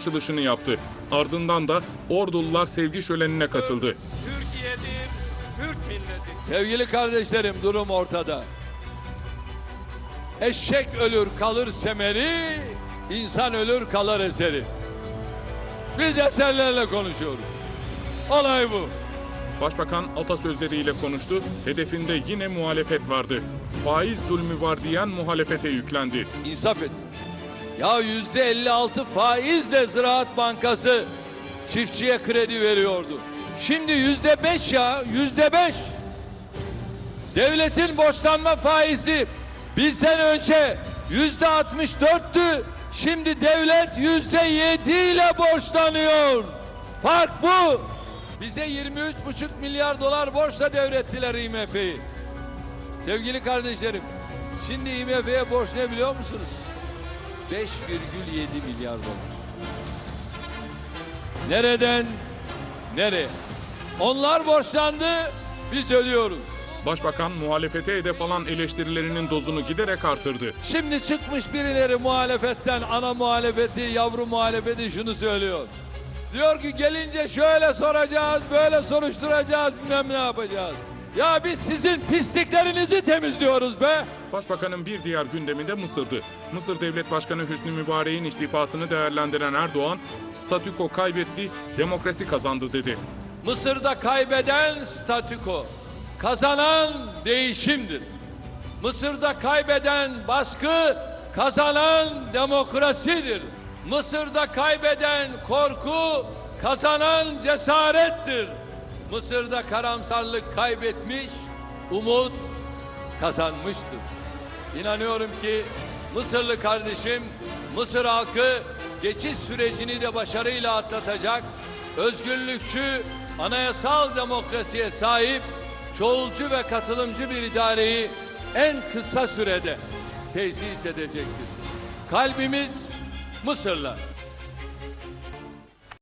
açılışını yaptı. Ardından da Ordulular sevgi şölenine katıldı. Türkiye'dir, Türk milleti. Sevgili kardeşlerim durum ortada. Eşek ölür kalır semeri, insan ölür kalır eseri. Biz eserlerle konuşuyoruz. Olay bu. Başbakan atasözleriyle konuştu. Hedefinde yine muhalefet vardı. Faiz zulmü var diyen muhalefete yüklendi. İnsaf edin. Ya yüzde 56 faizle Ziraat Bankası çiftçiye kredi veriyordu. Şimdi yüzde beş ya, yüzde beş. Devletin borçlanma faizi bizden önce yüzde 64'tü. Şimdi devlet yüzde yedi ile borçlanıyor. Fark bu. Bize 23,5 milyar dolar borçla devrettiler IMF'yi. Sevgili kardeşlerim, şimdi IMF'ye borç ne biliyor musunuz? 5,7 milyar dolar. Nereden nereye? Onlar borçlandı, biz ödüyoruz. Başbakan muhalefete hedef alan eleştirilerinin dozunu giderek artırdı. Şimdi çıkmış birileri muhalefetten ana muhalefeti, yavru muhalefeti şunu söylüyor. Diyor ki gelince şöyle soracağız, böyle soruşturacağız, bilmem ne yapacağız. Ya biz sizin pisliklerinizi temizliyoruz be. Başbakanın bir diğer gündeminde Mısır'dı. Mısır Devlet Başkanı Hüsnü Mübarek'in istifasını değerlendiren Erdoğan, statüko kaybetti, demokrasi kazandı dedi. Mısır'da kaybeden statüko, kazanan değişimdir. Mısır'da kaybeden baskı, kazanan demokrasidir. Mısır'da kaybeden korku, kazanan cesarettir. Mısır'da karamsarlık kaybetmiş, umut kazanmıştır. İnanıyorum ki Mısırlı kardeşim, Mısır halkı geçiş sürecini de başarıyla atlatacak, özgürlükçü, anayasal demokrasiye sahip, çoğulcu ve katılımcı bir idareyi en kısa sürede tesis edecektir. Kalbimiz Mısır'la,